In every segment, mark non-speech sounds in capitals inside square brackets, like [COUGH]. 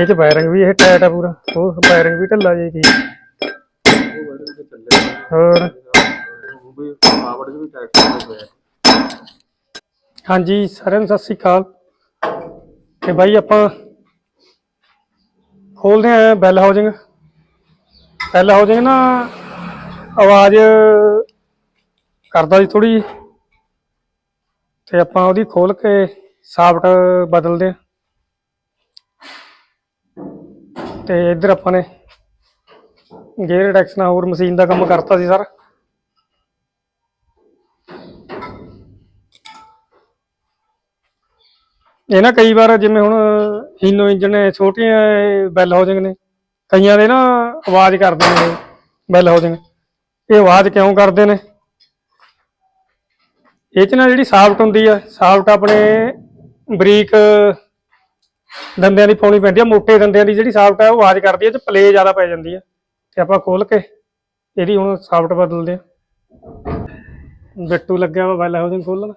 ਇਹ ਚ ਵਾਇਰਿੰਗ ਵੀ ਇਹ ਟਾਇਟ ਆ ਪੂਰਾ। ਉਹ ਵਾਇਰਿੰਗ ਵੀ ਢੱਲਾ ਜੀ ਕੀ ਹੋਰ? ਹਾਂਜੀ, ਸਾਰਿਆਂ ਨੂੰ ਸਤਿ ਸ੍ਰੀ ਅਕਾਲ। ਤੇ ਬਾਈ ਆਪਾਂ ਖੋਲਦੇ ਆ ਬੈਲ ਹਾਊਸਿੰਗ ਬੈਲ ਹਾਊਸਿੰਗ ਨਾ ਆਵਾਜ਼ ਕਰਦਾ ਜੀ ਥੋੜੀ ਤੇ ਆਪਾਂ ਉਹਦੀ ਖੋਲ ਕੇ ਸਾਫਟ ਬਦਲਦੇ ਆ। ਤੇ ਇੱਧਰ ਆਪਾਂ ਨੇ ਗੇਅਰ ਰਿਡਕਸ਼ਨ ਹੋਰ ਮਸ਼ੀਨ ਦਾ ਕੰਮ ਕਰਤਾ ਸੀ ਸਰ ਇਹ ਨਾ ਕਈ ਵਾਰ ਜਿਵੇਂ ਹੁਣ ਹੀਨੋ ਇੰਜਨ ਨੇ, ਛੋਟੀਆਂ ਬੈਲ ਹਾਊਸਿੰਗ ਨੇ, ਕਈਆਂ ਦੇ ਨਾ ਆਵਾਜ਼ ਕਰਦੇ ਨੇ ਬੈਲ ਹਾਊਸਿੰਗ ਇਹ ਆਵਾਜ਼ ਕਿਉਂ ਕਰਦੇ ਨੇ? ਇਹ ਚ ਨਾ ਜਿਹੜੀ ਸਾਫਟ ਹੁੰਦੀ ਆ, ਸਾਫਟ ਆਪਣੇ ਬਰੀਕ ਦੰਦਿਆਂ ਦੀ ਪਾਉਣੀ ਪੈਂਦੀ ਆ ਮੋਟੇ ਦੰਦਿਆਂ ਦੀ ਜਿਹੜੀ ਸਾਫਟ ਹੈ ਉਹ ਆਵਾਜ਼ ਕਰਦੀ ਹੈ ਤੇ ਪਲੇ ਜ਼ਿਆਦਾ ਪੈ ਜਾਂਦੀ ਹੈ ਤੇ ਆਪਾਂ ਖੋਲ ਕੇ ਇਹਦੀ ਹੁਣ ਸਾਫਟ ਬਦਲਦੇ ਆ। ਬਿੱਟੂ ਲੱਗਿਆ ਵਾ ਬੈਲ ਹਾਊਸਿੰਗ ਖੋਲਣ।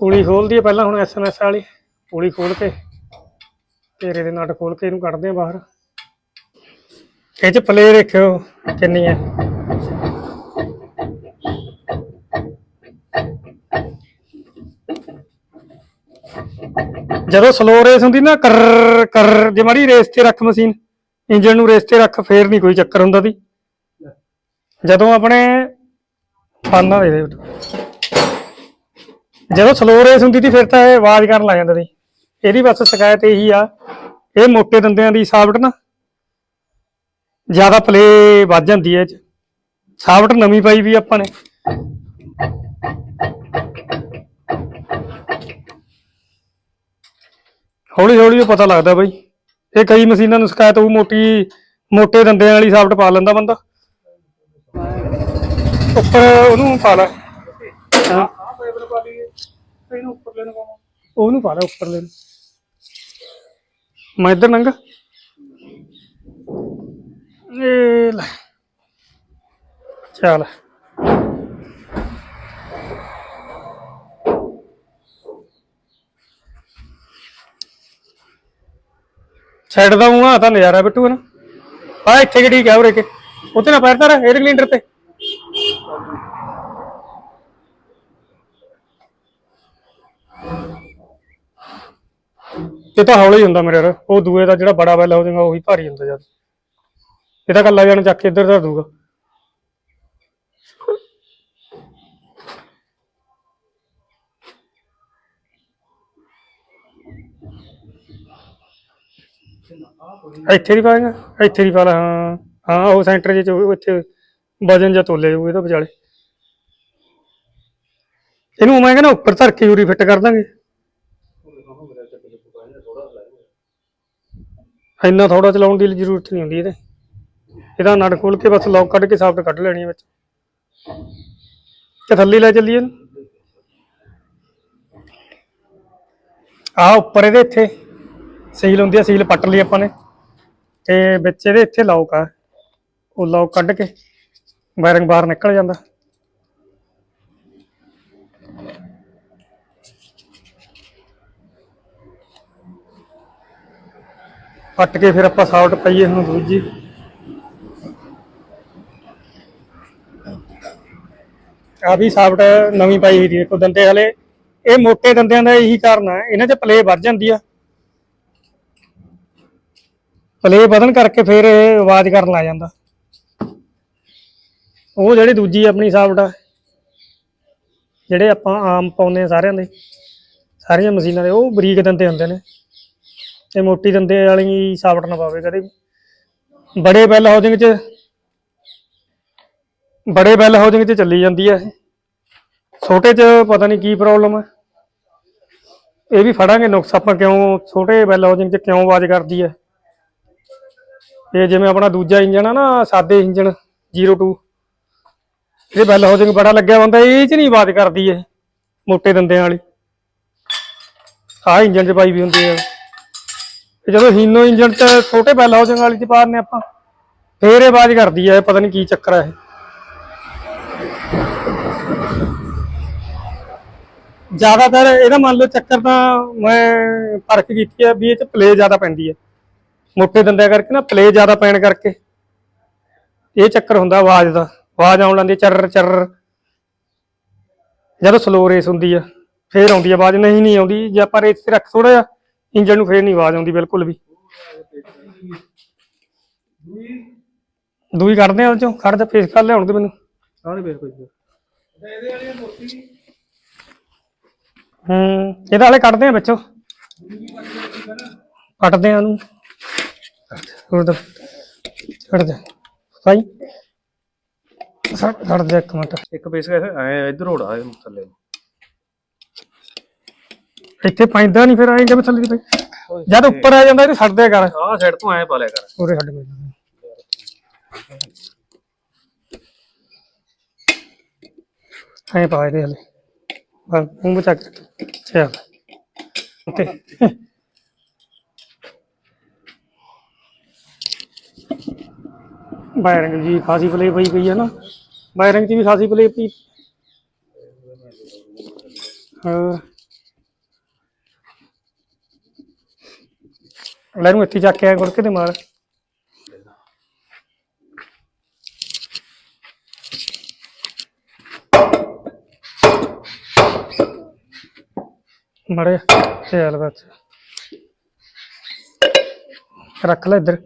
ਪੁਲੀ ਖੋਲਦੀ ਹੈ ਪਹਿਲਾਂ ਹੁਣ ਐਸਐਮਐਸ ਵਾਲੀ, ਪੁਲੀ ਖੋਲ ਕੇ, ਤੇਰੇ ਦੇ ਨਟ ਖੋਲ ਕੇ ਇਹਨੂੰ ਕੱਢਦੇ ਆ ਬਾਹਰ। ਇਹ ਚ ਪਲੇ ਦੇਖਿਓ ਕਿੰਨੀ ਹੈ ਜਦੋਂ ਸਲੋ ਰੇਸ ਹੁੰਦੀ ਨਾ ਕਰ ਕਰ ਜੇ ਮਾੜੀ ਰੇਸ ਤੇ ਰੱਖ ਮਸ਼ੀਨ ਇੰਜਨ ਨੂੰ ਰੇਸ ਤੇ ਰੱਖ, ਫੇਰ ਨਹੀਂ ਕੋਈ ਚੱਕਰ ਹੁੰਦਾ ਦੀ ਜਦੋਂ ਆਪਣੇ ਪਾਨਾ ਦੇ ਦੇ। ਜਦੋਂ ਸਲੋ ਰੇਸ ਹੁੰਦੀ ਸੀ ਫਿਰ ਤਾਂ ਇਹ ਆਵਾਜ਼ ਕਰਨ ਲੱਗ ਜਾਂਦਾ ਸੀ ਇਹਦੀ ਬਸ ਸ਼ਿਕਾਇਤ ਇਹੀ ਆ, ਇਹ ਮੋਟੇ ਦੰਦਿਆਂ ਦੀ ਸਾਬਟ ਨਾ। ਜ਼ਿਆਦਾ ਪਲੇ ਵੱਜ ਜਾਂਦੀ ਹੈ ਇਹ 'ਚ। ਸਾਬਟ ਨਵੀਂ ਪਾਈ ਵੀ ਆਪਾਂ ਨੇ। ਹੌਲੀ ਹੌਲੀ ਉਹ ਪਤਾ ਲੱਗਦਾ ਬਈ। ਇਹ ਕਈ ਮਸ਼ੀਨਾਂ ਨੂੰ ਸ਼ਿਕਾਇਤ ਉਹ ਮੋਟੀ ਮੋਟੇ ਦੰਦਿਆਂ ਵਾਲੀ ਸਾਬਟ ਪਾ ਲੈਂਦਾ ਬੰਦਾ। ਉੱਪਰ ਉਹਨੂੰ ਪਾ ਲੈ। ਹਾਂ। ਇਹਨੂੰ ਉੱਪਰ ਲੈਣ ਉਹਨੂੰ ਪਾ ਲੈ ਉੱਪਰ ਲੈ ਮੈਂ ਇੱਧਰ ਨੰਗਾ ਇਹ ਲੈ। ਚੱਲ। ਸਾਈਡ ਦਾ ਮੂੰਹ ਆ ਤਾਂ ਨਜ਼ਾਰਾ ਬਿੱਟੂ ਹੈ ਨਾ। ਆ ਇੱਥੇ ਕਿ ਠੀਕ ਹੈ ਉਰੇ ਕੇ। ਉੱਤੇ ਨਾ ਪੈਰ ਧਰ 에ਅਰ ਕਲੀਨਰ ਤੇ। ਇਹ ਤਾਂ ਹੌਲੀ ਹੁੰਦਾ ਮੇਰੇ ਯਾਰ। ਉਹ ਦੂਏ ਦਾ ਜਿਹੜਾ ਬੜਾ ਬੈਲ ਹੋ ਜਾਊਗਾ ਉਹੀ ਭਾਰੀ ਹੁੰਦਾ ਜਦ ਇਹ ਤਾਂ ਕੱਲਾ ਜਾਣ ਚੱਕ ਕੇ ਇੱਧਰ ਧਰ ਦੂਗਾ। ਇੱਥੇ ਹੀ ਪਾਏਗਾ ਇੱਥੇ ਹੀ ਪਾ ਲਾ, ਹਾਂ ਹਾਂ, ਉਹ ਸੈਂਟਰ ਜਿਹੇ ਇੱਥੇ ਵਜਨ ਜਾਂ ਤੋਲੇ ਜਾਊ ਇਹਦਾ ਵਿਚਾਲੇ। ਇਹਨੂੰ ਮੈਂ ਕਹਿੰਦਾ ਉੱਪਰ ਧਰ ਕੇ ਯੂਰੀ ਫਿੱਟ ਕਰ ਦਾਂਗੇ। ਇੰਨਾ ਥੋੜਾ ਚਲਾਉਣ ਦੀ ਜ਼ਰੂਰਤ ਨਹੀਂ ਹੁੰਦੀ ਇਹਦੇ। ਇਹਦਾ ਨਟ ਖੋਲ ਕੇ ਬਸ ਲੌਕ ਕੱਢ ਕੇ ਸਾਫਟ ਕੱਢ ਲੈਣੀ ਹੈ ਵਿੱਚ। ਤੇ ਥੱਲੇ ਲੈ ਚੱਲੀਏ ਆ ਉੱਪਰ ਇਹਦੇ ਇੱਥੇ ਸੀਲ ਹੁੰਦੀ ਹੈ ਸੀਲ ਪੱਟ ਲਈ ਆਪਾਂ ਨੇ। ਤੇ ਵਿੱਚ ਇਹਦੇ ਇੱਥੇ ਲੌਕ ਆ। ਉਹ ਲੌਕ ਕੱਢ ਕੇ ਵਾਇਰਿੰਗ ਬਾਹਰ ਨਿਕਲ ਜਾਂਦਾ। ਪੱਟ ਕੇ ਫਿਰ ਆਪਾਂ ਸਾਫਟ ਪਾਈਏ ਹੁਣ ਦੂਜੀ। ਕਾਫ਼ੀ ਵੀ ਸਾਫਟ ਨਵੀਂ ਪਾਈ ਹੋਈ ਦੀ ਦੇਖੋ ਦੰਦੇ ਹਲੇ ਇਹ ਮੋਟੇ ਦੰਦਿਆਂ ਦਾ ਇਹੀ ਕਾਰਨ ਹੈ ਇਹਨਾਂ 'ਚ ਪਲੇ ਵੱਧ ਜਾਂਦੀ ਆ। ਪਲੇ ਵਧਣ ਕਰਕੇ ਫਿਰ ਇਹ ਆਵਾਜ਼ ਕਰਨ ਲੱਗ ਜਾਂਦਾ। ਉਹ ਜਿਹੜੀ ਦੂਜੀ ਆਪਣੀ ਸਾਫਟ ਆ, ਜਿਹੜੇ ਆਪਾਂ ਆਮ ਪਾਉਂਦੇ ਆ ਸਾਰਿਆਂ ਦੇ, ਸਾਰੀਆਂ ਮਸ਼ੀਨਾਂ ਦੇ, ਉਹ ਬਰੀਕ ਦੰਦੇ ਹੁੰਦੇ ਨੇ। ਤੇ ਮੋਟੀ ਦੰਦੇ ਵਾਲੀ ਸਾਫਟ ਨਾ ਪਾਵੇ ਕਦੇ ਵੀ। ਬੜੇ ਬੈਲ ਹਾਊਸਿੰਗ 'ਚ ਬੜੇ ਬੈਲ ਹਾਊਸਿੰਗ 'ਚ ਚੱਲੀ ਜਾਂਦੀ ਹੈ ਇਹ। ਛੋਟੇ 'ਚ ਪਤਾ ਨਹੀਂ ਕੀ ਪ੍ਰੋਬਲਮ ਹੈ ਇਹ ਵੀ ਫੜਾਂਗੇ ਨੁਕਸ, ਆਪਾਂ ਕਿਉਂ ਛੋਟੇ ਬੈਲ ਹਾਊਸਿੰਗ 'ਚ ਕਿਉਂ ਆਵਾਜ਼ ਕਰਦੀ ਹੈ ਇਹ ਜਿਵੇਂ ਆਪਣਾ ਦੂਜਾ ਇੰਜਨ ਆ ਨਾ, ਸਾਦੇ ਇੰਜਨ 02 ਇਹ ਬੈਲ ਹਾਊਸਿੰਗ ਬੜਾ ਲੱਗਿਆ ਹੁੰਦਾ ਇਹ 'ਚ ਨਹੀਂ ਆਵਾਜ਼ ਕਰਦੀ ਇਹ, ਮੋਟੇ ਦੰਦਿਆਂ ਵਾਲੀ। ਆਹ ਇੰਜਨ 'ਚ ਪਾਈ ਵੀ ਹੁੰਦੀ ਹੈ ਤੇ ਜਦੋਂ ਹੀਨੋ ਇੰਜਨ 'ਚ ਛੋਟੇ ਬੈਲ ਹਾਊਸਿੰਗ ਵਾਲੀ 'ਚ ਪਾਉਂਦੇ ਆਪਾਂ, ਫੇਰ ਇਹ ਆਵਾਜ਼ ਕਰਦੀ ਹੈ ਪਤਾ ਨਹੀਂ ਕੀ ਚੱਕਰ ਹੈ ਇਹ। ਜ਼ਿਆਦਾਤਰ ਇਹਦਾ ਮੰਨ ਲਓ ਚੱਕਰ ਤਾਂ ਮੈਂ ਪਰਖ ਕੀਤੀ ਹੈ ਵੀ ਇਹ ਚ ਪਲੇ ਜ਼ਿਆਦਾ ਪੈਂਦੀ ਹੈ ਮੋਟੇ ਦੰਦਿਆਂ ਕਰਕੇ ਨਾ ਪਲੇ ਜ਼ਿਆਦਾ ਪੈਣ ਕਰਕੇ। ਇਹ ਚੱਕਰ ਹੁੰਦਾ ਆਵਾਜ਼ ਦਾ। ਆਵਾਜ਼ ਆਉਣ ਲੱਗੀ ਚਰਰ ਚਰਰ। ਜਦੋਂ ਸਲੋ ਰੇਸ ਹੁੰਦੀ ਆ ਫੇਰ ਆਉਂਦੀ ਆ ਆਵਾਜ਼। ਨਹੀਂ ਨਹੀਂ ਆਉਂਦੀ। ਜੇ ਆਪਾਂ ਰੇਸ ਤੇ ਰੱਖ ਥੋੜਾ ਜਿਹਾ ਇੰਜਨ ਨੂੰ ਫੇਰ ਨਹੀਂ ਆਵਾਜ਼ ਆਉਂਦੀ ਬਿਲਕੁਲ ਵੀ। ਦੂਈ ਕੱਢਦੇ ਆ ਉਹ ਚੋਂ ਦੇ ਫੇਸ ਕਰ ਲਿਆਉਣ ਦੇ ਮੈਨੂੰ। ਸਾਰੇ ਵੇਖ ਕੋਈ ਹੂੰ ਇਹਦਾ ਹਲੇ ਕੱਢਦੇ ਆ ਵਿੱਚੋਂ। ਕੱਟਦੇ ਆ ਉਹਨੂੰ। ਹੋਰ ਦਾ ਛੱਡ ਦੇ। ਭਾਈ ਛੱਡ ਦੇ ਇੱਕ ਮਿੰਟ। ਇੱਕ ਪੀਸ ਐ ਇਧਰ ਹੋੜਾ ਇਹ ਥੱਲੇ। ਇੱਥੇ ਪੈਂਦਾ ਨਹੀਂ ਫਿਰ ਆਏਗਾ ਥੱਲੇ ਦੀ ਭਾਈ ਜਦ ਉੱਪਰ ਆ ਜਾਂਦਾ ਇਹਨੂੰ ਛੱਡ ਦਿਆ ਕਰ। ਆਹ ਸਾਈਡ ਤੋਂ ਐ ਪਾ ਲਿਆ ਕਰ। ਉਰੇ ਛੱਡ ਕੋਈ ਐ ਪਾ ਇਹਦੇ ਹਲੇ ਬਸ ਮੂੰਹ ਚੱਕ ਚੱਲ ਓਕੇ। ਬਾਇਰਿੰਗ ਜੀ, ਖਾਸੀ ਪਲੇ ਪਈ ਪਈ ਹੈ ਨਾ। ਬਾਇਰਿੰਗ ਚ ਵੀ ਖਾਸੀ ਪਲੇ ਪਈ। ਹਾਂ। ਲੈ ਨੂੰ ਇੱਥੇ ਚੱਕ ਕੇ ਆਇਆ ਗੁੜ ਤੇ ਮਾਰ। ਮੜੇ ਚੱਲ ਬਸ ਰੱਖ ਲੈ ਇੱਧਰ।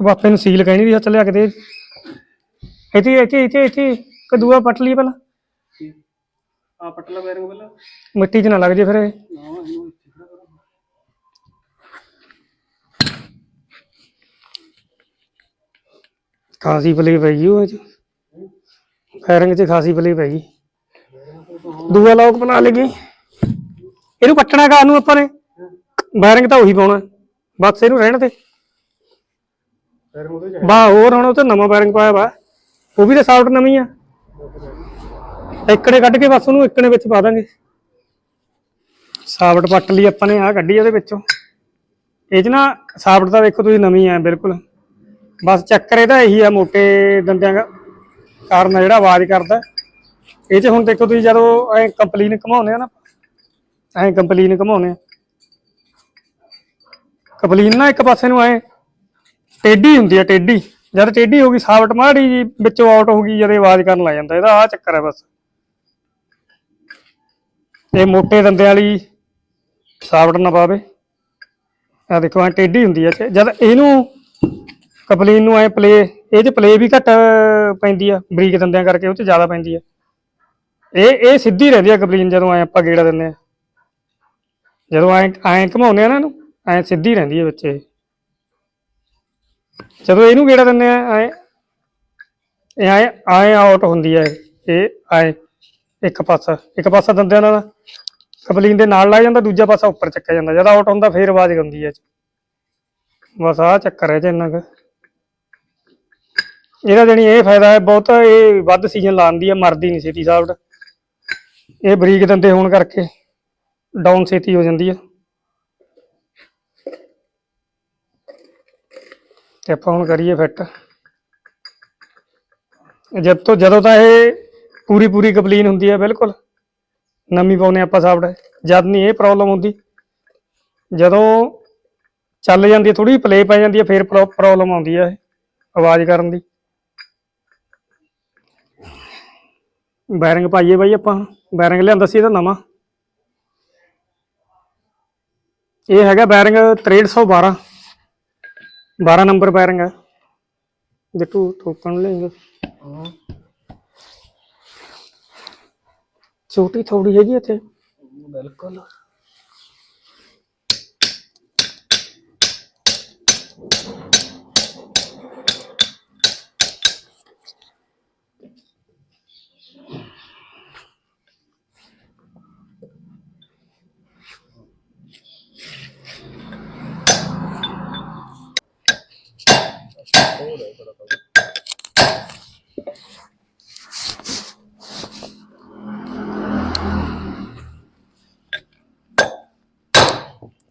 ਬਾਪੇ ਨੂੰ ਸੀਲ ਕਹਿਣੀ ਦੀ ਹੱਥ ਲਿਆ ਕੇ ਦੇ। ਇੱਥੇ ਇੱਥੇ ਇੱਥੇ ਇੱਥੇ। ਕਦੂਆ ਪੱਟ ਲਈ ਪਹਿਲਾਂ। ਆ ਪਟਲਾ ਬੈਰਿੰਗ ਪਹਿਲਾਂ। ਮਿੱਟੀ 'ਚ ਨਾ ਲੱਗ ਜੇ ਫਿਰ ਇਹ। ਖਾਸੀ ਪਲੀ ਪੈ ਗਈ ਉਹ ਚ ਫਾਇਰਿੰਗ ਚ ਖਾਸੀ ਪਲੀ ਪੈ ਗਈ। ਦੂਆ ਲੋਕ ਬਣਾ ਲੇਗੀ ਇਹਨੂੰ ਕੱਟਣਾ ਕਾ ਨੂੰ ਆਪਾਂ ਨੇ? ਵਾਇਰਿੰਗ ਤਾਂ ਉਹੀ ਪਾਉਣਾ। ਬਸ ਇਹਨੂੰ ਰਹਿਣ ਉਹਦੇ ਚ ਬਾ ਹੋਰ ਹੁਣ ਉਹ ਤੇ ਨਵਾਂ ਵਾਇਰਿੰਗ ਪਾਇਆ ਵਾ। ਉਹ ਵੀ ਤਾਂ ਸਾਫਟ ਨਵੀਂ ਆ। ਇੱਕੜੇ ਕੱਢ ਕੇ ਬਸ ਉਹਨੂੰ ਇੱਕੜੇ ਵਿੱਚ ਪਾ ਦਾਂਗੇ। ਸਾਫਟ ਪੱਟ ਲਈ ਆਪਾਂ ਨੇ ਆ ਕੱਢੀ ਉਹਦੇ ਵਿੱਚੋਂ। ਇਹ ਚ ਨਾ ਸਾਫਟ ਤਾਂ ਦੇਖੋ ਤੁਸੀਂ ਨਵੀਂ ਆ ਬਿਲਕੁਲ। ਬਸ ਚੱਕਰ ਇਹਦਾ ਇਹੀ ਆ ਮੋਟੇ ਦੰਦਿਆਂ ਦਾ ਕਾਰਨ ਜਿਹੜਾ ਆਵਾਜ਼ ਕਰਦਾ। ਇਹ ਚ ਹੁਣ ਦੇਖੋ ਤੁਸੀਂ ਜਦੋਂ ਐ ਕੰਪਲੀਨ ਘਮਾਉਂਦੇ ਆ ਨਾ ਐ ਕੰਪਲੀਨ ਘਮਾਉਂਦੇ ਆ। ਕੰਪਲੀਨ ਨਾ ਇੱਕ ਪਾਸੇ ਨੂੰ ਐ, ਟੇਢੀ ਹੁੰਦੀ ਆ, ਟੇਢੀ। ਜਦ ਟੇਢੀ ਹੋ ਗਈ, ਸਾਵਟ ਮਾੜੀ ਜੀ ਵਿੱਚੋਂ ਆਊਟ ਹੋ ਗਈ, ਜਦ ਆਵਾਜ਼ ਕਰਨ ਲੱਗ ਜਾਂਦਾ, ਇਹਦਾ ਆ ਚੱਕਰ ਹੈ ਬਸ। ਇਹ ਮੋਟੇ ਦੰਦਿਆਂ ਵਾਲੀ ਸਾਵਟ ਨਾ ਪਾਵੇ। ਆ ਦੇਖੋ, ਐ ਟੇਢੀ ਹੁੰਦੀ ਆ, ਜਦ ਇਹਨੂੰ ਕਪਲੀਨ ਨੂੰ ਐ ਪਲੇ ਇਹ ਚ ਪਲੇ ਵੀ ਘੱਟ ਪੈਂਦੀ ਆ, ਬਰੀਕ ਦੰਦਿਆਂ ਕਰਕੇ ਉਹ ਚ ਜ਼ਿਆਦਾ ਪੈਂਦੀ ਆ। ਇਹ ਇਹ ਸਿੱਧੀ ਰਹਿੰਦੀ ਆ ਕਪਲੀਨ ਜਦੋਂ ਐ ਆਪਾਂ ਗੇੜਾ ਦਿੰਦੇ ਆ। ਜਦੋਂ ਐਂ ਐਂ ਘਮਾਉਂਦੇ ਆ ਨਾ ਇਹਨੂੰ, ਐਂ ਸਿੱਧੀ ਰਹਿੰਦੀ ਹੈ ਵਿੱਚ ਇਹ। ਜਦੋਂ ਇਹਨੂੰ ਗੇੜਾ ਦਿੰਦੇ ਆ, ਐ ਇਹ ਐ ਐ ਆਊਟ ਹੁੰਦੀ ਆ ਇਹ ਇਹ ਇੱਕ ਪਾਸਾ ਇੱਕ ਪਾਸਾ ਦੰਦਿਆਂ ਦਾ। ਕਪਲੀਨ ਦੇ ਨਾਲ ਲੱਗ ਜਾਂਦਾ, ਦੂਜਾ ਪਾਸਾ ਉੱਪਰ ਚੱਕਿਆ ਜਾਂਦਾ। ਜਦ ਆਊਟ ਹੁੰਦਾ, ਫੇਰ ਆਵਾਜ਼ ਗੰਦੀ ਹੈ ਬਸ ਆ ਚੱਕਰ ਹੈ ਚ ਇੰਨਾ ਕੁ। ਇਹਦਾ ਜਣੀ ਇਹ ਫਾਇਦਾ ਹੈ, ਬਹੁਤ ਇਹ ਵੱਧ ਸੀਜ਼ਨ ਲਾਉਂਦੀ ਹੈ, ਮਰਦੀ ਨਹੀਂ ਛੇਤੀ ਸਾਫਟ ਇਹ ਬਰੀਕ ਦੰਦੇ ਹੋਣ ਕਰਕੇ। ਡਾਊਨ ਛੇਤੀ ਹੋ ਜਾਂਦੀ ਹੈ ਤੇ ਆਪਾਂ ਹੁਣ ਕਰੀਏ ਫਿੱਟ ਜਦ ਤੋਂ ਜਦੋਂ ਤਾਂ ਇਹ ਪੂਰੀ ਪੂਰੀ ਕੰਪਲੀਨ ਹੁੰਦੀ ਹੈ ਬਿਲਕੁਲ। ਨਵੀਂ ਪਾਉਨੇ ਆਪਾਂ ਸਾਫਟ ਜਦ ਨਹੀਂ ਇਹ ਪ੍ਰੋਬਲਮ ਹੁੰਦੀ ਜਦੋਂ ਚੱਲ ਜਾਂਦੀ ਹੈ ਥੋੜੀ ਪਲੇ ਪੈ ਜਾਂਦੀ ਹੈ ਫਿਰ ਪ੍ਰੋਬਲਮ ਆਉਂਦੀ ਹੈ ਇਹ ਆਵਾਜ਼ ਕਰਨ ਦੀ। ਬੈਰਿੰਗ ਪਾਈਏ ਬਾਈ ਆਪਾਂ। ਬੈਰਿੰਗ ਲਿਆਂਦਾ ਸੀ ਇਹਦਾ ਨਵਾਂ। ਇਹ ਹੈਗਾ ਬੈਰਿੰਗ 6312 12 ਨੰਬਰ ਬੈਰਿੰਗ ਹੈ ਦੇਖੋ ਠੋਕਣ ਲੈਂਗੇ ਛੋਟੀ ਥੋੜੀ ਹੈਗੀ ਇੱਥੇ। ਬਿਲਕੁਲ।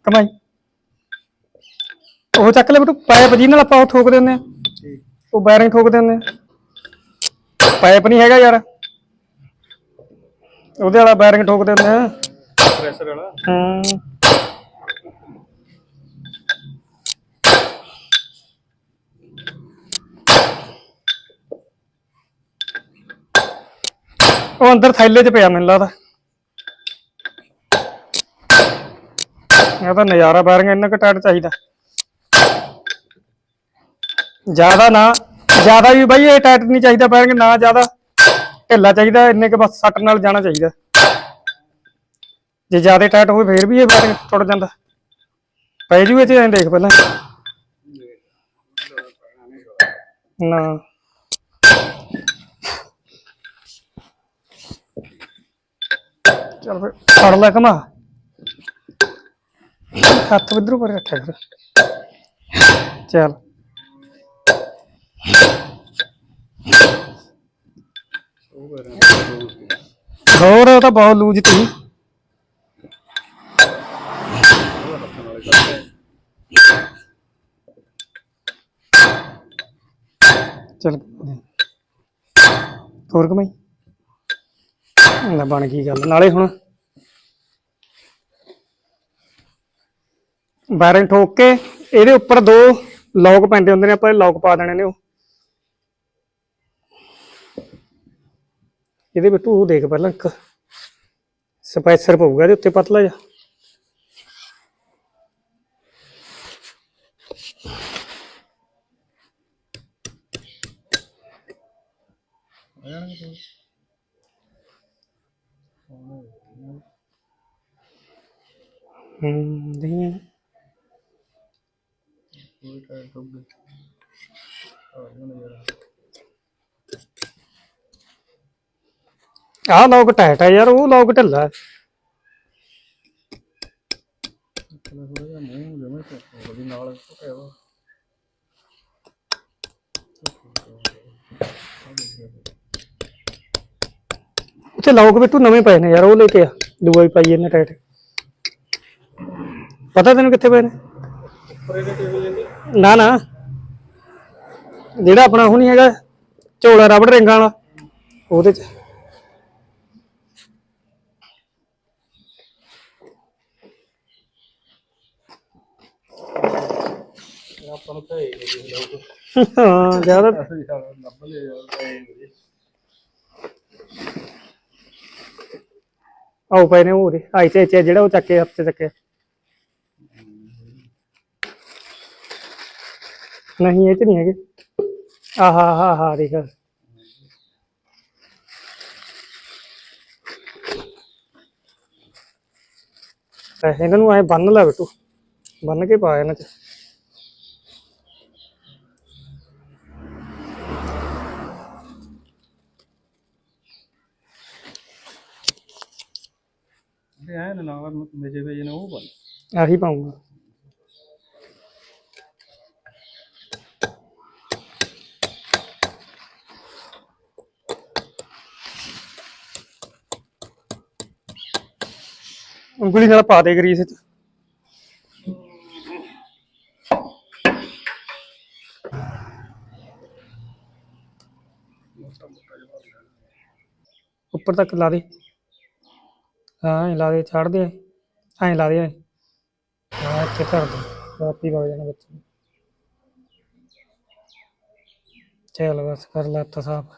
ਕਮਾਈ ਉਹ ਚੱਕ ਲੈ ਬਟੂ ਪਾਈਪ ਜੀ ਨਾਲ ਆਪਾਂ ਉਹ ਠੋਕ ਦਿੰਦੇ ਆ ਉਹ ਬੈਰਿੰਗ ਠੋਕ ਦਿੰਦੇ ਆ ਪਾਈਪ ਨਹੀਂ ਹੈਗਾ ਯਾਰ। ਉਹਦੇ ਵਾਲਾ ਬੈਰਿੰਗ ਠੋਕਦੇ ਹੁੰਦੇ ਆ ਪ੍ਰੈਸ਼ਰ ਵਾਲਾ? ਹੂੰ। ਉਹ ਅੰਦਰ ਥੈਲੇ 'ਚ ਪਿਆ ਮੈਨੂੰ ਲੱਗਦਾ। ਇਹ ਤਾਂ ਨਜ਼ਾਰਾ ਬੈਰਿੰਗ ਇੰਨਾ ਕੁ ਚਾਹੀਦਾ। ਜ਼ਿਆਦਾ ਨਾ, ਜ਼ਿਆਦਾ ਵੀ ਬਾਈ, ਇਹ ਟਾਈਟ ਨਹੀਂ ਚਾਹੀਦਾ ਬੈਰਿੰਗ ਨਾ ਜ਼ਿਆਦਾ ਢਿੱਲਾ ਚਾਹੀਦਾ, ਇੰਨੇ ਕੁ ਬਸ ਸੱਟ ਨਾਲ ਜਾਣਾ ਚਾਹੀਦਾ। ਜੇ ਜ਼ਿਆਦਾ ਟਾਈਟ ਹੋਵੇ, ਫੇਰ ਵੀ ਇਹ ਬੈਰਿੰਗ ਟੁੱਟ ਜਾਂਦਾ। ਪੈ ਜੂ ਇਹ ਚ ਦੇਖ ਪਹਿਲਾਂ। ਨਾ। ਚਲ ਫਿਰ ਫੜ ਲੈ ਕਮਾ ਹੱਥ ਇਧਰੋਂ ਪਰ ਰੱਖਿਆ ਕਰ। ਚੱਲ। ਹੋਰ ਉਹ ਤਾਂ ਬਹੁਤ ਲੂਜ ਤੀ ਚਲ। ਹੋਰ ਕਮਾਈ ਨਾ ਬਣ ਗਈ ਗੱਲ। ਨਾਲੇ ਹੁਣ ਬੈਰਿੰਗ ਠੋਕ ਕੇ ਇਹਦੇ ਉੱਪਰ ਦੋ ਲੌਕ ਪੈਂਦੇ ਹੁੰਦੇ ਨੇ, ਆਪਾਂ ਲੌਕ ਪਾ ਦੇਣੇ ਨੇ ਉਹ। ਇਹਦੇ ਵਿੱਚ ਉਹ ਦੇਖ ਪਹਿਲਾਂ ਇੱਕ। ਸਪੈਸਰ ਪਊਗਾ ਇਹਦੇ ਉੱਤੇ ਪਤਲਾ ਜਿਹਾ। ਹੂੰ। ਕੋਈ ਟਾਇਰ ਠੋਕ ਆ ਜਾਣਾ ਯਾਰ ਆਹ ਲੌਕ ਟਾਈਟ ਹੈ ਯਾਰ, ਉਹ ਲੌਕ ਢਿੱਲਾ ਹੈ। ਥੋੜਾ ਥੋੜਾ ਜਿਹਾ ਮੂੰਹ ਜਮੇ ਤੇ ਉਹਦੇ ਨਾਲ ਘਟਿਆ ਵਾ ਉੱਥੇ ਲੌਕ ਵੀ ਤੂੰ ਨਵੇਂ ਪਏ ਨੇ ਯਾਰ, ਉਹ ਲੈ ਕੇ ਆ। ਦੂਆ ਹੀ ਪਾਈ ਇਹਨੇ ਟਾਈਟ ਪਤਾ ਤੈਨੂੰ ਕਿੱਥੇ ਪਏ ਨੇ? ਨਾ ਨਾ। ਜਿਹੜਾ ਆਪਣਾ ਉਹ ਨਹੀਂ ਹੈਗਾ, ਝੋਲਾ ਰਬੜ ਰਿੰਗਾਂ ਵਾਲਾ। ਉਹਦੇ ਚ। ਆਪਾਂ ਨੂੰ ਤਾਂ ਨਹੀਂ ਲੋਕ ਹਾਂ, ਜ਼ਿਆਦਾ ਲੱਭ ਲਿਆ ਯਾਰ ਪਏ ਨੇ ਉਹਦੇ। ਆਈ ਤੇ ਜਿਹੜਾ ਉਹ ਚੱਕੇ ਹੱਥ 'ਚ ਚੱਕੇ ਨਹੀਂ ਇਹ ਚ ਨਹੀਂ ਹੈਗੇ। ਆਹਾ ਆਹਾ ਆਹਾ ਦੇਖ। ਇਹਨਾਂ ਨੂੰ ਐ ਬੰਨ ਲੈ ਬਿੱਟੂ। ਬੰਨ ਕੇ ਪਾ ਇਹਨਾਂ ਚ। ਇਹ ਆਏ ਨਾ ਨਾਲ ਮੇਜੇ ਵੇ ਨੇ ਉਹ ਬਣ ਆਹੀ ਪਾਉਂਗਾ। ਉਂਗਲੀ ਨਾਲ ਪਾ ਦੇ ਗਰੀਸ ਚ ਉੱਪਰ ਤੱਕ ਲਾ ਦੇ। ਹਾਂ, ਐਂ ਲਾ ਦੇ ਛੱਡ ਦੇ ਐਂ ਲਾ ਦੇ ਹਾਂ, ਇੱਥੇ ਕਰ ਦੇ। ਰਾਤੀ ਵਗ ਜਾਣਾ ਬੱਚੇ ਚੱਲ ਬਸ, ਕਰ ਲਾ ਤਾ ਸਾਫ਼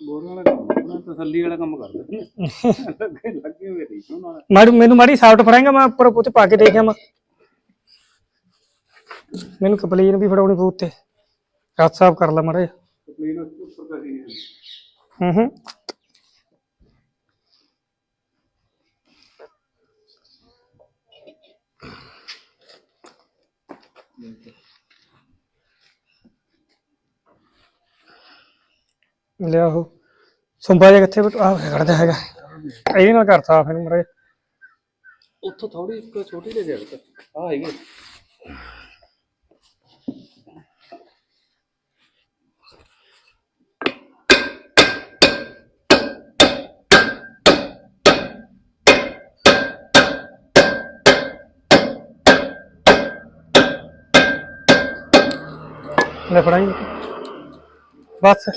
ਬੋਰ ਵਾਲਾ ਕੰਮ ਉਹਨਾਂ ਤਸੱਲੀ ਵਾਲਾ ਕੰਮ ਕਰਦੇ। ਲੱਗੇ ਲੱਗੇ ਹੋਏ ਨਹੀਂ ਉਹਨਾਂ ਮਾਰੂ ਮੈਨੂੰ ਮਾੜੀ ਸਾਫਟ ਫੜਾਏਗਾ ਮੈਂ ਉੱਪਰ ਉੱਤੇ ਪਾ ਕੇ ਦੇਖਿਆ ਮੈਂ। ਮੈਨੂੰ ਕੰਪਲੇਨ ਵੀ ਫੜਾਉਣੀ ਪਊ ਉੱਤੇ। ਹੱਥ ਸਾਫ਼ ਕਰ ਲਾ ਮਾੜਾ ਜਿਹਾ। ਪਲੇਨ ਉੱਪਰ ਕਰੀ ਹੂੰ ਹੂੰ। ਲਿਆ ਉਹ। ਸੁੰਬਾ ਜਿਹਾ ਕਿੱਥੇ ਬਟਾ ਖੜਦਾ ਹੈਗਾ। ਇਹਦੇ ਨਾਲ ਕਰਤਾ ਫਿਰ ਮਰੇ ਉੱਥੋਂ ਥੋੜੀ ਇੱਕ ਛੋਟੀ ਲੈ ਜਾ ਆ ਹੈਗੀ ਲੈ ਫੜਾਈ। ਬਸ।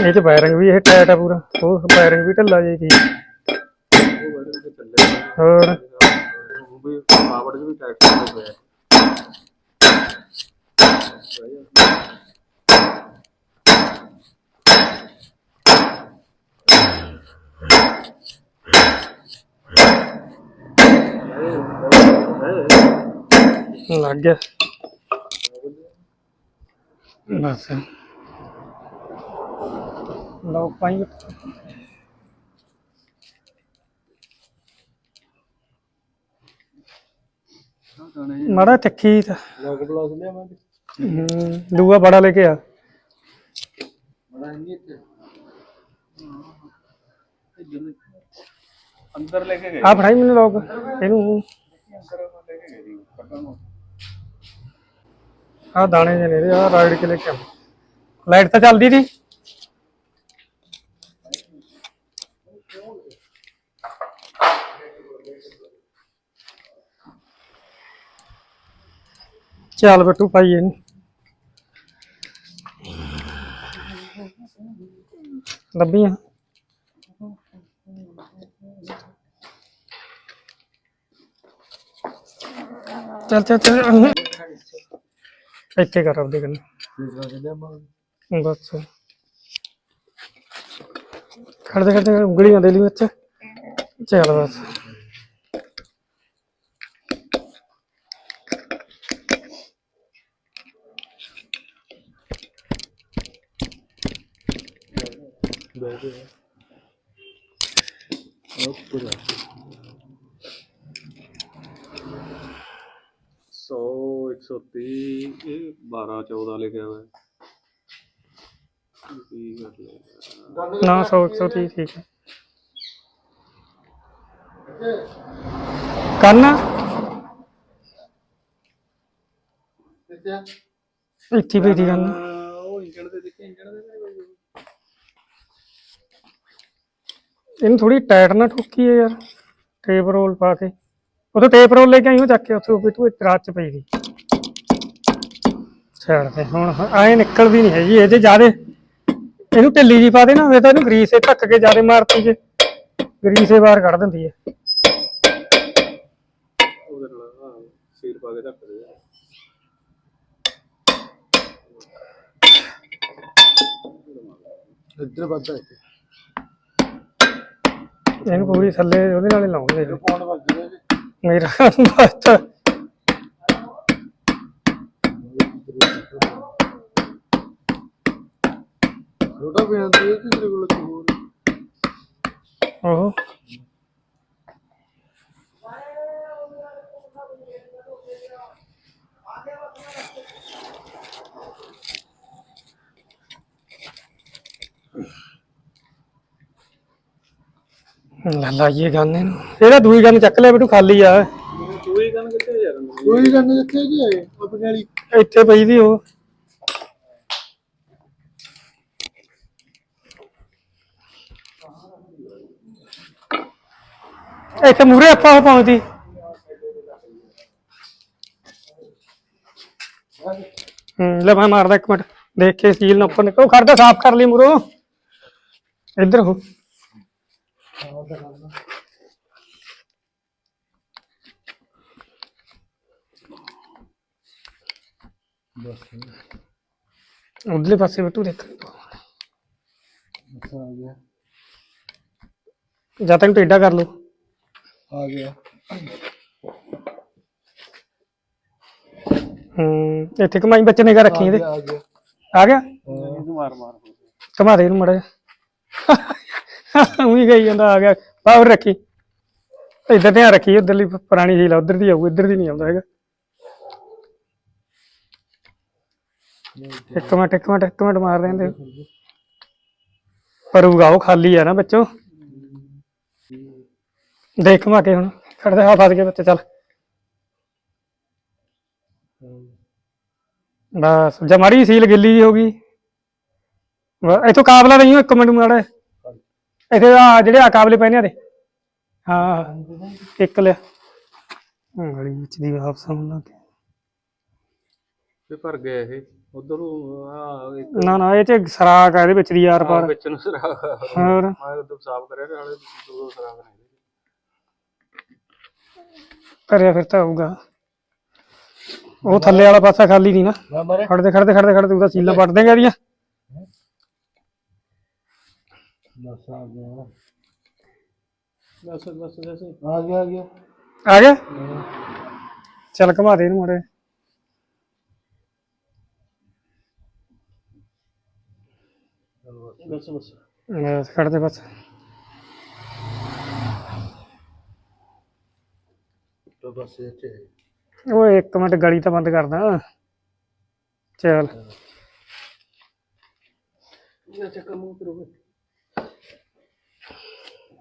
ਇਹ ਚ ਵਾਇਰਿੰਗ ਵੀ ਇਹ ਟਾਈਟ ਆ ਪੂਰਾ। ਉਹ ਵਾਇਰਿੰਗ ਵੀ ਢੱਲਾ ਜੇ ਕੀ ਉਹ ਬੜੇ ਹੋਰ? ਉਹ ਵੀ ਪਾਵਰ ਵੀ ਟਾਈਟ ਹੋ ਗਿਆ ਲੱਗ ਗਿਆ। ਬਸ। ਲਓ ਪਾਈ ਮਾੜਾ ਚੱਕੀ ਤਾਂ। ਲੋਕ ਬਲਾਸ ਲਿਆ ਮੈਂ ਹਮ, ਦੂਆ ਬੜਾ ਲੈ ਕੇ ਆ। ਬੜਾ ਨਹੀਂ ਇੱਥੇ। ਅੰਦਰ ਲੈ ਕੇ ਗਏ। ਆ ਫੜਾਈ ਮੈਨੂੰ ਲੋਕ ਇਹਨੂੰ। ਆ ਦਾਣੇ ਜਿਹੇ ਨੇ ਆ ਰਾਈਡ ਕੇ ਲੈ ਕੇ ਆ। ਲਾਈਟ ਤਾਂ ਚੱਲਦੀ ਸੀ ਚੱਲ ਬਟੂ ਪਾਈਏ ਇਹਨੂੰ। ਲੱਭੀਆਂ? ਚੱਲ ਚੱਲ ਚੱਲ ਇੱਥੇ ਕਰ ਆਪਦੇ ਕੰਨ। ਬਸ। ਖੜਦੇ ਖੜਦੇ ਉਂਗਲੀਆਂ ਦੇ ਲਈ ਵਿੱਚ। ਚੱਲ ਬਸ ਸੌ 130 ਇਹ 12 14 ਲਿਖਿਆ ਹੋਇਆ। ਹੈ ਕੀ ਕਰ ਲਿਆ ਨਾ 100 130 ਠੀਕ ਹੈ। ਕੰਨ ਇੱਥੇ ਪਈ ਦੀ ਕੰਨ ਉਹ ਇੰਜਣ ਦੇ ਦੇਖੇ ਇੰਜਣ ਦੇ ਇਹਨੂੰ ਥੋੜੀ ਟਾਈਟ ਨਾ ਠੋਕੀ ਹੈ ਯਾਰ। ਟੇਪ ਰੋਲ ਪਾ ਕੇ। ਉਹ ਤਾਂ ਟੇਪ ਰੋਲ ਲੈ ਕੇ ਆਈ ਉਹ ਚੱਕ ਕੇ ਉੱਥੇ ਉਹ ਤੂੰ ਇੱਕ ਰਾਤ ਚ ਪਈ ਦੀ ਛੱਡ ਦੇ ਹੁਣ ਐ ਨਿਕਲਦੀ ਨਹੀਂ ਹੈਗੀ ਇਹਦੇ ਜਿਆਦੇ ਇਹਨੂੰ ਢਿੱਲੀ ਜੀ ਪਾ ਦੇ ਨਾ ਹੋਵੇ ਤਾਂ ਇਹਨੂੰ ਗਰੀਸੇ ਧੱਕ ਕੇ ਜਿਆਦੇ ਮਾਰਤੀ ਜੇ। ਗਰੀਸੇ ਬਾਹਰ ਕੱਢ ਦਿੰਦੀ ਹੈ। ਉਹਦੇ ਨਾਲ ਹਾਂ ਸੀਲ ਪਾ ਕੇ ਰੱਖ ਦੇ ਇੱਧਰ ਵੱਧਦਾ ਇੱਥੇ। ਇਹਨੂੰ ਪੂਰੀ ਥੱਲੇ ਉਹਦੇ ਨਾਲ ਹੀ ਲਾਉਂਦੇ ਨੇ। ਕੌਣ ਵੱਜਦਾ ਜੀ ਮੇਰਾ ਬਸ ਛੋਟਾ ਬੇਨਤੀ ਹੈ ਕਿ ਤੇਰੇ ਕੋਲ ਕੋਈ ਹੋਰ? ਉਹ ਲਾ ਲਾਈਏ ਗਾਨੇ ਨੂੰ ਇਹਦਾ ਦੂਈ ਗੰਨ ਚੱਕ ਲੈ ਬੇਟੂ ਖਾਲੀ ਆ। ਹੀ ਗੱਲ ਕਿੱਥੇ ਯਾਰ ਹੀ? ਗੱਲ ਕਿੱਥੇ ਜੀ ਆਪਣੇ ਵਾਲੀ। ਇੱਥੇ ਪਈ ਦੀ ਉਹ। ਇੱਥੇ ਮੂਰੇ ਆਪਾਂ ਉਹ ਪਹੁੰਚਦੀ ਹੂੰ ਲੈ ਮੈਂ ਮਾਰਦਾ ਇੱਕ ਮਿੰਟ ਦੇਖ ਕੇ ਸੀਲ ਨਾ ਉੱਪਰ ਨਿਕਲ ਖੜਦਾ ਸਾਫ਼ ਕਰ ਲਈ ਮੂਰੋ ਇੱਧਰ ਹੋ ਉਧਰਲੇ ਪਾਸੇ ਬਟੂ ਦੇਖ ਆ ਗਿਆ ਜਾਂ ਤੈਨੂੰ ਟੇਡਾ ਕਰ ਲਓ ਆ ਗਿਆ। ਹੂੰ ਇੱਥੇ ਕਮਾਈ ਬੱਚੇ ਨੇ ਕਰ ਰੱਖੀ ਇਹਦੇ। ਆ ਗਿਆ। ਆ ਗਿਆ? ਇਹਨੂੰ ਮਾਰ ਮਾਰ ਕਮਾ ਦੇ ਇਹਨੂੰ ਮੜਾ ਉਹੀ ਗਈ ਜਾਂਦਾ ਆ ਗਿਆ। ਪਾਵਰ ਰੱਖੀ। ਇੱਧਰ ਧਿਆਨ ਰੱਖੀ ਉਧਰਲੀ ਪੁਰਾਣੀ ਹੀਲ ਉਧਰ ਦੀ ਆਊ ਇੱਧਰ ਦੀ ਨਹੀਂ ਆਉਂਦਾ ਹੈਗਾ। ਇੱਕ ਮਿੰਟ ਇੱਕ ਮਿੰਟ ਇੱਕ ਮਿੰਟ ਮਾਰ ਦਿੰਦੇ ਪਰੂਗਾ ਉਹ ਖਾਲੀ ਆ ਨਾ ਬੱਚੋ ਦੇਖ ਮਾ ਕੇ ਹੁਣ ਖੜਦੇ ਹਾਂ ਫਸ ਗਏ ਬੱਚੇ ਚੱਲ। ਬਸ ਜਮਾਰੀ ਸੀਲ ਗਿੱਲੀ ਜੀ ਹੋ ਗਈ। ਇੱਥੋਂ ਕਾਬਲਾ ਨਹੀਂ ਇੱਕ ਮਿੰਟ ਮਾੜਾ ਇੱਥੇ ਆ ਜਿਹੜੇ ਆ ਕਾਬਲੇ ਪੈਨੇ ਆ ਦੇ ਹਾਂ ਇੱਕ ਲਿਆ। ਗਲੀ ਵਿੱਚ ਦੀ ਵਾਪਸ ਆਉਣ ਲੱਗ ਗਿਆ ਤੇ ਭਰ ਗਏ ਇਹ। ਉਧਰ ਆ ਇੱਕ ਨਾ ਨਾ ਇਹ ਚ ਸਰਾਕ ਆ ਇਹਦੇ ਵਿੱਚ ਦੀ ਯਾਰ ਪਾਰ। ਵਿੱਚ ਨੂੰ ਸਰਾਗ ਹੋਰ। ਮੈਂ ਉਧਰ ਸਾਫ਼ ਕਰਿਆ ਤੇ ਹਾਲੇ ਦੋ ਦੋ ਸਰਾਗ ਨੇ। ਭਰਿਆ ਫਿਰ ਤਾਂ ਆਊਗਾ ਉਹ ਥੱਲੇ ਵਾਲਾ ਪਾਸਾ ਖਾਲੀ ਨਹੀਂ ਨਾ। ਮਾਰੇ। ਖੜਦੇ ਖੜਦੇ ਖੜਦੇ ਖੜਦੇ ਉਹਦਾ ਸੀਲਾਂ ਪੱਟ ਦੇਗਾ ਇਹਦੀਆਂ। ਬਸ ਆ ਗਿਆ। ਬਸ ਬਸ ਬਸ। ਆ ਗਿਆ ਆ ਗਿਆ। ਆ ਗਿਆ? ਚੱਲ ਘਮਾ ਦੇ ਇਹਨੂੰ ਮੜੇ ਬਸ। ਬਸ ਬਸ। ਖੜਦੇ ਬਸ। ਬਸ ਇਹ ਤੇ ਓਏ ਇੱਕ ਮਿੰਟ ਗਲੀ ਤਾਂ ਬੰਦ ਕਰਦਾ। ਚੱਲ। ਇਹ ਚੱਕਰ ਮੂੰਹ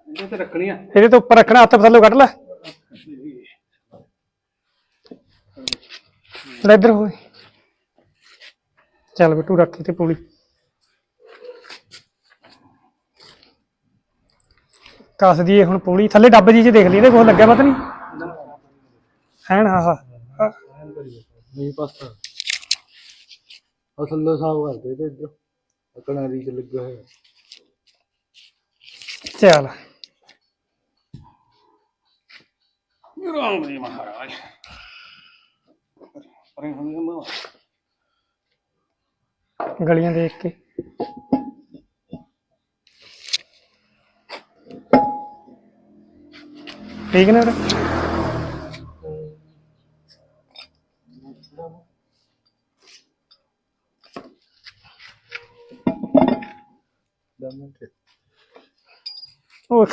ਇਹ ਤੇ ਰੱਖਣੀ ਆ। ਇਹਦੇ ਤੋਂ ਉੱਪਰ ਰੱਖਣਾ ਹੱਥ ਥੱਲੇ ਕੱਢ ਲੈ। ਲੈ ਇੱਧਰ ਹੋਏ। ਚੱਲ ਬਿੱਟੂ ਰੱਖੀ ਤੇ ਪੂਰੀ ਕੱਸ ਦੀਏ ਹੁਣ ਪੂਰੀ ਥੱਲੇ ਡੱਬ ਜੀ ਚ ਦੇਖ ਲਈ ਇਹਦੇ ਕੋਲ ਲੱਗਿਆ ਪਤਾ ਨਹੀਂ। ਹਾਂ ਹਾਂ ਹਾਂ। ਨਹੀਂ ਪਾਸਤਾ ਅਸਲ ਦਾ ਸਾਫ਼ ਕਰਦੇ ਤੇ ਇੱਧਰ। ਅਕਣਾ ਦੀ ਚ ਲੱਗਾ ਹੋਇਆ। ਚੱਲ। ਰਾਮ ਜੀ ਮਹਾਰਾਜ। ਪਰੇ ਹੁਣ ਮੈਂ ਗਲੀਆਂ ਦੇਖ ਕੇ। ਠੀਕ ਨੇ ਵੀਰੇ ਤੇ ਉਹ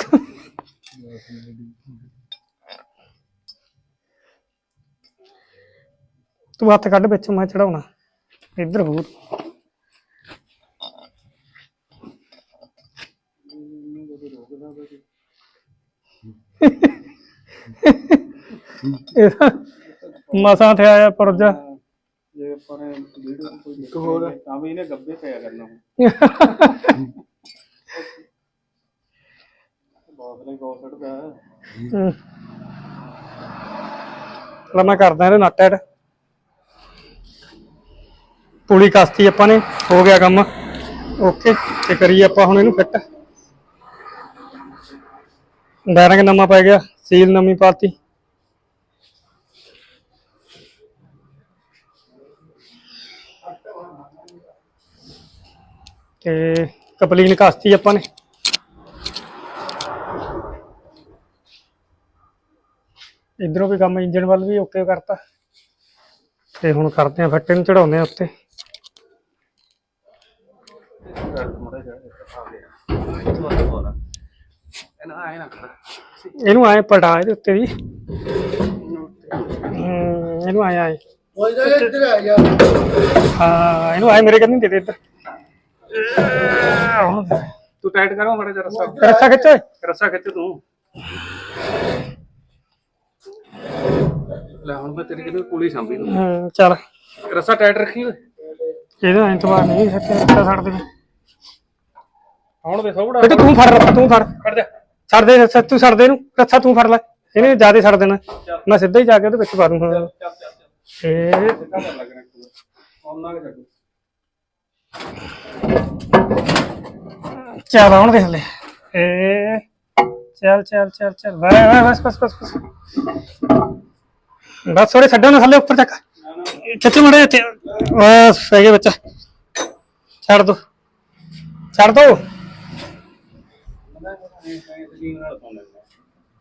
ਤੂੰ ਹੱਥ ਕੱਢ ਵਿੱਚ ਮੈਂ ਚੜਾਉਣਾ। ਇੱਧਰ ਹੋਰ ਇਹਦਾ ਮਸਾਂ ਤੇ ਆਇਆ ਪੁਰਜਾ। ਜੇ ਪਰ ਵੀਡੀਓ ਕੋਈ ਇੱਕ ਹੋਰ। ਤਾਂ ਵੀ ਇਹਨੇ ਗੱਬੇ ਪਿਆ ਕਰਨਾ [LAUGHS] ਬਹੁਤ ਨੇ ਗੋਲ ਛੱਡਦਾ ਹਮ। ਲੈ ਮੈਂ ਕਰਦਾ ਇਹਦੇ ਨੱਟ ਐਡ। ਪੁਲੀ ਕਸਤੀ ਆਪਾਂ ਨੇ, ਹੋ ਗਿਆ ਕੰਮ। ਓਕੇ, ਤੇ ਕਰੀਏ ਆਪਾਂ ਹੁਣ ਇਹਨੂੰ ਫਿੱਟ। ਬੈਰਿੰਗ ਨਵਾਂ ਪੈ ਗਿਆ, ਸੀਲ ਨਵੀਂ ਪਾਤੀ। ਤੇ ਕਪਲੀਨ ਕਸਤੀ ਆਪਾਂ ਨੇ। ਇਧਰੋਂ ਵੀ ਕੰਮ ਇੰਜਨ ਵੱਲ ਵੀ ਓਕੇ ਕਰਤਾ। ਤੇ ਹੁਣ ਕਰਦੇ ਆ ਫੱਟੇ ਨੂੰ ਚੜਾਉਂਦੇ ਆ ਉੱਤੇ ਇਹਨਾਂ ਆਏ ਪਟਾ ਇਹਦੇ ਉੱਤੇ ਹਮ, ਇਹਨੂੰ ਆਏ ਆਏ। ਹਾਂ ਇਹਨੂੰ ਆਏ ਮੇਰੇ ਕੰਨੀ ਦੇ ਦੇ ਇੱਧਰ। ਤੂੰ ਟਾਈਟ ਕਰੋ ਮਾੜਾ ਜਿਹਾ ਰੱਸਾ। ਰੱਸਾ ਖਿੱਚ। ਰੱਸਾ ਖਿੱਚ ਤੂੰ। ਲੈ ਹੁਣ ਮੈਂ ਤੇਰੀ ਕਿਹਨੂੰ ਪੁਲੀ ਸਾਂਭੀ ਨੂੰ ਹਮ, ਚੱਲ। ਰੱਸਾ ਟਾਈਟ ਰੱਖੀ ਓਏ। ਇਹਦਾ ਐਤਵਾਰ ਨਹੀਂ ਸੱਚੇ ਰੱਸਾ ਛੱਡ ਦੇ। ਹੁਣ ਦੇ ਥੋੜਾ ਬੇਟੇ ਤੂੰ ਫੜ ਰੱਸਾ ਤੂੰ ਫੜ। ਖੜ ਜਾ। ਛੱਡ ਦੇ ਰੱਸਾ ਤੂੰ ਛੱਡ ਦੇ ਇਹਨੂੰ। ਰੱਸਾ ਤੂੰ ਫੜ ਲੈ। ਇਹਨੇ ਜ਼ਿਆਦਾ ਛੱਡ ਦੇਣਾ। ਮੈਂ ਸਿੱਧਾ ਹੀ ਜਾ ਕੇ ਉਹਦੇ ਵਿੱਚ ਪਾ ਦੂੰ ਹਾਂ ਚੱਲ ਚੱਲ ਚੱਲ। ਇਹ ਸਿੱਧਾ ਕਰ ਲੱਗਣਾ ਉਹਨਾਂ ਕੇ ਛੱਡ ਚੱਲ ਆਉਣ ਦੇ ਹਲੇ। ਏ ਚੱਲ ਚੱਲ ਚੱਲ ਚੱਲ। ਵਾਹ ਵਾਹ ਬਸ ਬਸ ਬਸ ਬਸ। ਬਸ ਥੋੜੇ ਛੱਡੋ ਨਾ ਥੱਲੇ ਉੱਪਰ ਤੱਕ। ਖਿੱਚ ਮੜੇ ਇੱਥੇ। ਬਸ ਹੈਗੇ ਬੱਚਾ। ਛੱਡ ਦੋ। ਛੱਡ ਦੋ।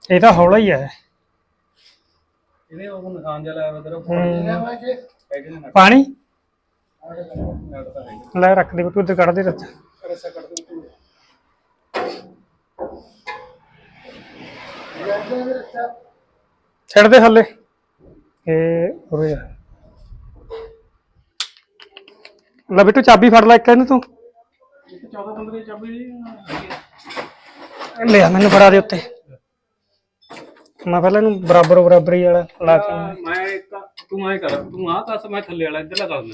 ਇਹ ਤਾਂ ਹੌਲਾ ਹੀ ਹੈ ਇਹਨੇ ਉਹ ਨਿਸ਼ਾਨ ਜਿਹਾ ਲਾਇਆ ਵਾ ਤੇਰਾ। ਪਾਣੀ? ਲੈ ਰੱਖ ਦੇ ਤੂੰ ਇੱਧਰ ਕੱਢ ਦੇ ਰੱਚਾ ਰੱਸਾ ਕੱਢ ਦੇ ਤੂੰ ਛੱਡ ਦੇ ਥੱਲੇ। ਇਹ ਉਰੇ ਲੈ ਬਿੱਟੂ, ਚਾਬੀ ਫੜ ਲੈ ਇੱਕ ਇਹਨੂੰ ਤੂੰ। 14 15 ਦੀ ਚਾਬੀ ਦੀ ਲਿਆ ਮੈਨੂੰ ਫੜਾ ਦੇ ਉੱਤੇ। ਮੈਂ ਪਹਿਲਾਂ ਇਹਨੂੰ ਬਰਾਬਰ ਬਰਾਬਰੀ ਵਾਲਾ ਲਾ ਕੇ ਮੈਂ ਤੂੰ ਐ ਕਰ, ਤੂੰ ਆਹ ਕੱਸ, ਮੈਂ ਥੱਲੇ ਵਾਲਾ, ਇੱਧਰਲਾ ਕਰ ਲੈ।